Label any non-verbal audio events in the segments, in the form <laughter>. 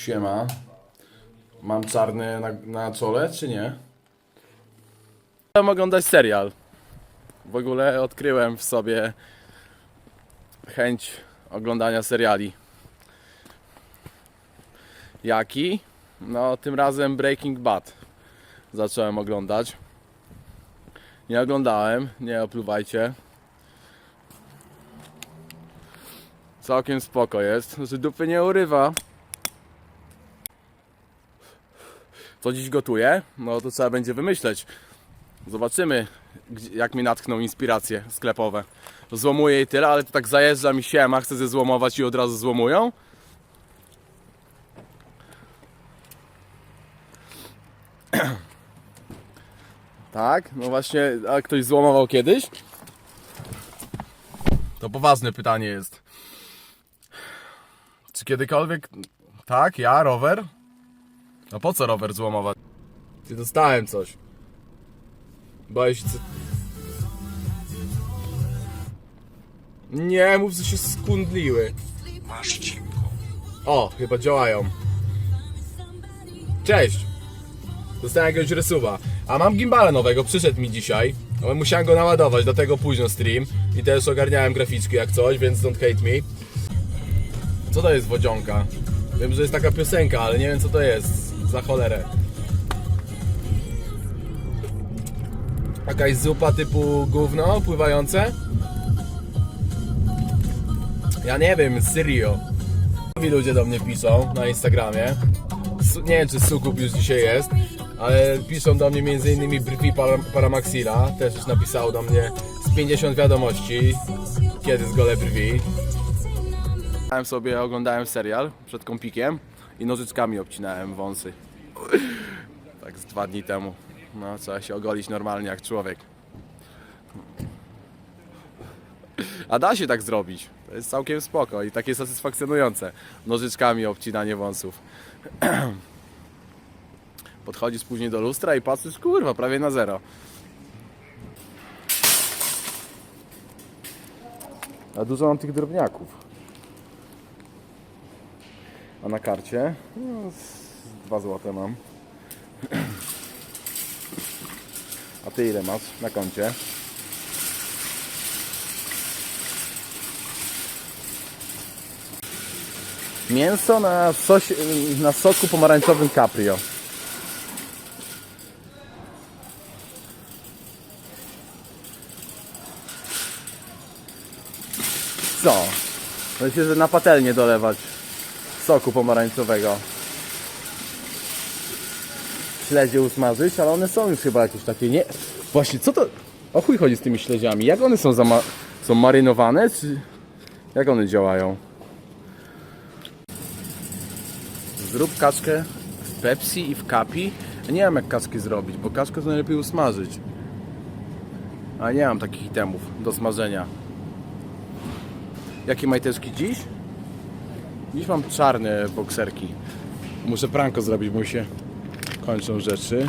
Siema. Mam czarny na, na czole, czy nie? Chciałem oglądać serial. W ogóle odkryłem w sobie chęć oglądania seriali. Jaki? No, tym razem Breaking Bad zacząłem oglądać. Nie oglądałem, nie opluwajcie. Całkiem spoko jest, że dupy nie urywa. Co dziś gotuję? No to trzeba będzie wymyśleć. Zobaczymy, jak mi natkną inspiracje sklepowe. Złomuję i tyle, ale to tak zajeżdża mi się, a chcę ze złomować i od razu złomują. <clears throat> Tak, no właśnie, a ktoś złomował kiedyś? To poważne pytanie jest. Czy kiedykolwiek... Tak, ja, rower? No po co rower złomować? Ty dostałem coś. Boję się... Co... Nie, mów, że się skundliły. Masz cipko. O, chyba działają. Cześć! Dostałem jakiegoś resuba. A mam gimbala nowego, przyszedł mi dzisiaj. Ale musiałem go naładować, dlatego późno stream. I też ogarniałem graficzki jak coś, więc don't hate me. Co to jest wodzionka? Wiem, że jest taka piosenka, ale nie wiem co to jest. Za cholerę. Jakaś zupa typu gówno pływające? Ja nie wiem, serio. Nowi ludzie do mnie piszą na Instagramie. Nie wiem, czy Sukup już dzisiaj jest, ale piszą do mnie m.in. Brwi Par- Paramaxila. Też już napisał do mnie z 50 wiadomości, kiedy zgolę brwi. Oglądałem sobie, oglądałem serial przed kompikiem i nożyczkami obcinałem wąsy. Tak z dwa dni temu. No, trzeba się ogolić normalnie jak człowiek. A da się tak zrobić. To jest całkiem spoko i takie satysfakcjonujące. Nożyczkami obcinanie wąsów. <clears throat> Podchodzisz później do lustra i patrzysz, kurwa, prawie na zero. A dużo mam tych drobniaków. A na karcie? No, z- dwa złote mam. A ty ile masz na koncie? Mięso na, na soku pomarańczowym Caprio. Co? Myślę, że na patelnię dolewać soku pomarańczowego. Śledzie usmażyć, ale one są już chyba jakieś takie nie... Właśnie, co to... O chuj chodzi z tymi śledziami? Jak one są. Są marynowane, czy... Jak one działają? Zrób kaczkę w Pepsi i w Kapi. Nie wiem jak kaczkę zrobić, bo kaczkę to najlepiej usmażyć. A nie mam takich itemów do smażenia. Jakie majteczki dziś? Dziś mam czarne bokserki. Muszę pranko zrobić, bo się kończą rzeczy.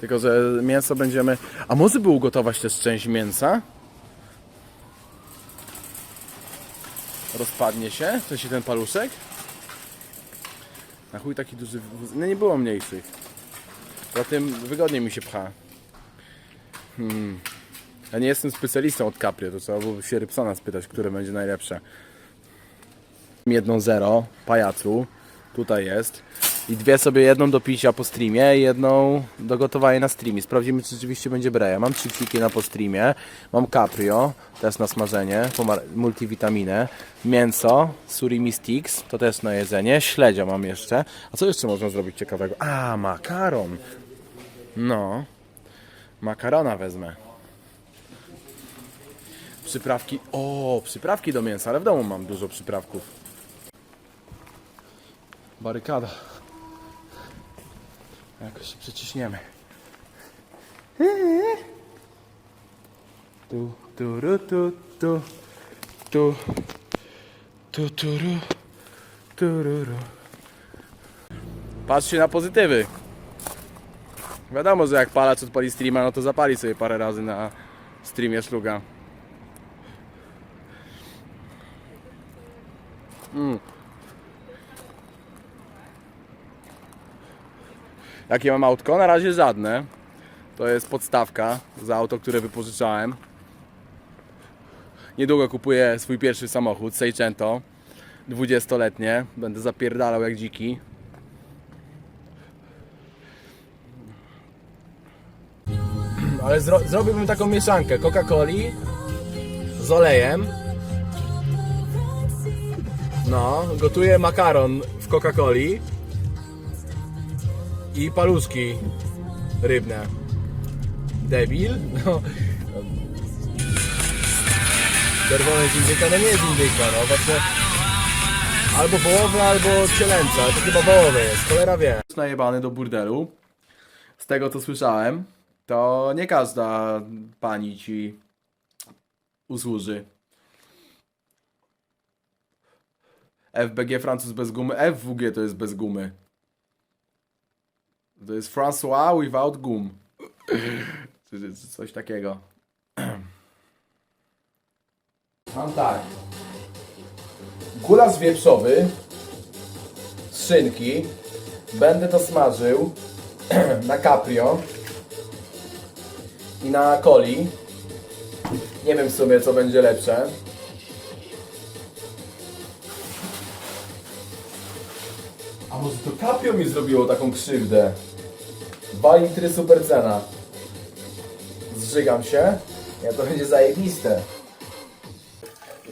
Tylko, że mięso będziemy... A może by ugotować też część mięsa? Rozpadnie się? W sensie ten paluszek? Na chuj taki duży. No nie było mniejszych. Poza tym wygodniej mi się pcha. Hmm. Ja nie jestem specjalistą od Capri, to trzeba byłoby się Rybsona spytać, które będzie najlepsze. Jedną zero, pajacu, tutaj jest. I dwie sobie, jedną do picia po streamie jedną do gotowania na streamie. Sprawdzimy, czy rzeczywiście będzie breja. Mam chipsiki na po streamie, mam Caprio, też na smażenie, multivitaminę, mięso, surimi sticks, to też na jedzenie, śledzia mam jeszcze. A co jeszcze można zrobić ciekawego? A, makaron. No, makarona wezmę. Przyprawki. O, przyprawki do mięsa, ale w domu mam dużo przyprawków. Barykada. Jakoś się przeciśniemy. Tu, tu, ru, tu, tu, tu, tu, tu, ru, tu, ru, ru. Patrzcie na pozytywy. Wiadomo, że jak palacz odpali streama, no to zapali sobie parę razy na streamie szluga. Mm. Jakie mam autko? Na razie żadne. To jest podstawka za auto, które wypożyczałem. Niedługo kupuję swój pierwszy samochód, Seicento. 20-letnie. Będę zapierdalał jak dziki. Ale zro zrobiłbym taką mieszankę Coca-Coli z olejem. No, gotuję makaron w Coca-Coli i paluszki rybne. Debil? No. Czerwone z indyka, no nie jest indyka, no właśnie. Albo wołowe, albo cielęce, to chyba wołowe jest, cholera wie. Najebany do burdelu. Z tego co słyszałem, to nie każda pani ci usłuży. FBG Francuz bez gumy, FWG to jest bez gumy. To jest François without gum. Coś takiego. Mam tak. Gulasz wieprzowy z szynki. Będę to smażył <clears throat> na caprio i na coli. Nie wiem w sumie co będzie lepsze. A może to caprio mi zrobiło taką krzywdę? Dwa litry super cena. Zżygam się. Ja to będzie zajebiste.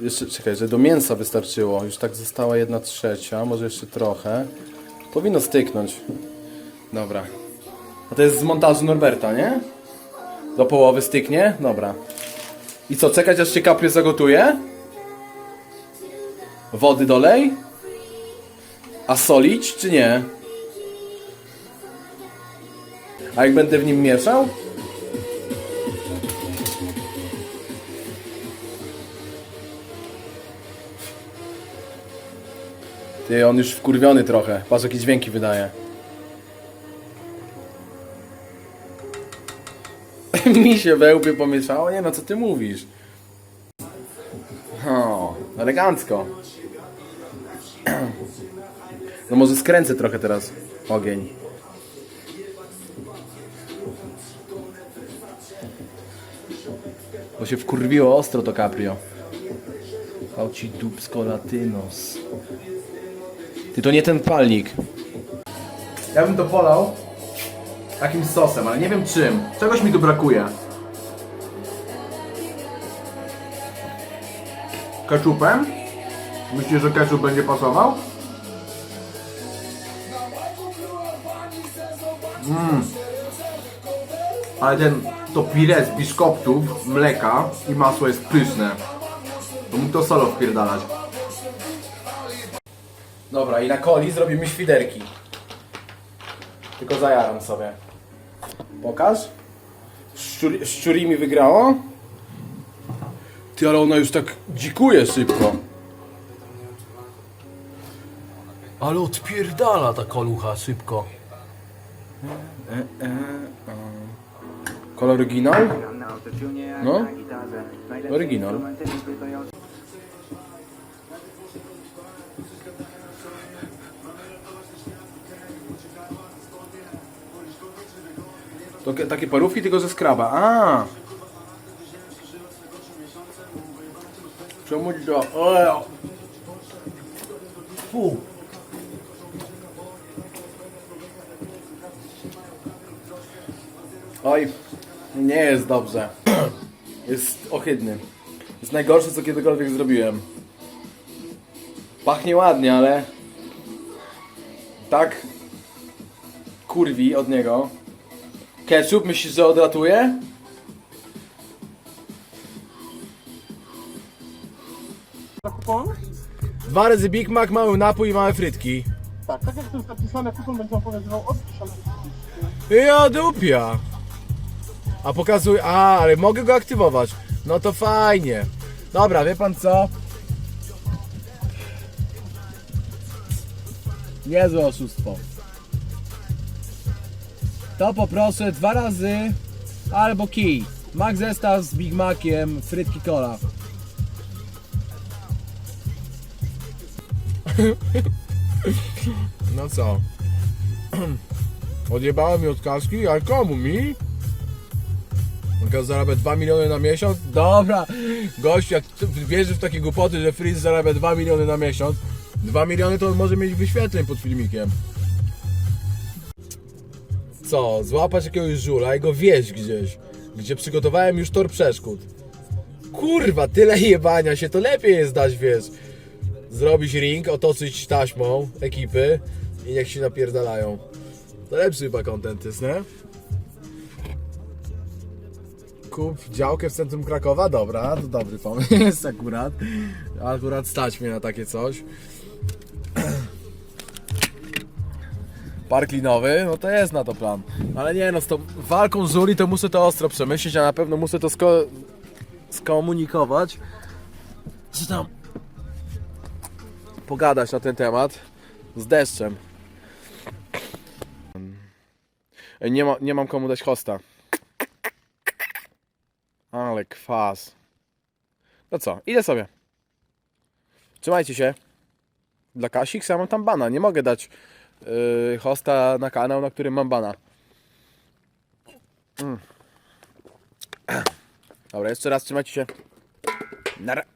Jeszcze czekaj, że do mięsa wystarczyło. Już tak została jedna trzecia, może jeszcze trochę. Powinno styknąć. Dobra. A to jest z montażu Norberta, nie? Do połowy styknie? Dobra. I co, czekać aż się kaprio zagotuje? Wody dolej? A solić czy nie? A jak będę w nim mieszał? Ty, on już wkurwiony trochę. Patrz, jakie dźwięki wydaje. <laughs> Mi się we łbie pomieszało? Nie no, co ty mówisz? O, elegancko. No może skręcę trochę teraz ogień. Bo się wkurwiło ostro to caprio. Fauci dupsko latynos. Ty to nie ten palnik. Ja bym to polał takim sosem, ale nie wiem czym. Czegoś mi tu brakuje. Ketchupem? Myślisz, że ketchup będzie pasował? Mmm. Ale ten, to pire z biszkoptów, mleka i masło jest pyszne. To mógł to solo wpierdalać. Dobra, i na coli zrobimy świderki. Tylko zajaram sobie. Pokaż. Szczur, szczuri mi wygrało. Ty, ale ona już tak dzikuje szybko. Ale odpierdala ta kolucha szybko. Kolor oryginal? No, Oryginal. To takie parówki tylko ze skraba. A. Czemu to? Fu. Oj, nie jest dobrze. <clears throat> Jest ohydny. Jest najgorsze, co kiedykolwiek zrobiłem. Pachnie ładnie, ale tak kurwi od niego. Ketchup myślisz, że odratuje? kupon? Dwa razy Big Mac, mały napój i małe frytki. Tak, tak jak to jest napisane, kupon będzie opowiadał od 1000 Ja dupia. A pokazuj, a, ale mogę go aktywować. No to fajnie. Dobra, wie pan co? Niezłe oszustwo. To poproszę dwa razy albo kij. Mac zestaw z Big Maciem, frytki cola. <laughs> No co? <clears throat> Odjebałem mi od kaski, ale komu mi? On zarabia 2 miliony na miesiąc? Dobra, gość jak ty wierzysz w takie głupoty, że Freeze zarabia 2 miliony na miesiąc 2 miliony to on może mieć wyświetleń pod filmikiem Co? Złapać jakiegoś żula i go wieźć gdzieś Gdzie przygotowałem już tor przeszkód Kurwa, tyle jebania się, to lepiej jest dać, wiesz Zrobić ring, otoczyć taśmą ekipy I niech się napierdalają To lepszy chyba content jest, nie? Kup działkę w centrum Krakowa, dobra, to dobry pomysł <laughs> akurat. Akurat stać mnie na takie coś. <clears throat> Park linowy, no to jest na to plan. Ale nie no, z tą walką z Uli to muszę to ostro przemyśleć, a na pewno muszę to sko skomunikować. Czy tam pogadać na ten temat z deszczem. Nie, ma, nie mam komu dać hosta. Ale kwas. No co, idę sobie. Trzymajcie się. Dla Kasik ja mam tam bana. Nie mogę dać yy, hosta na kanał, na którym mam bana. Mm. <clears throat> Dobra, jeszcze raz trzymajcie się. Nara.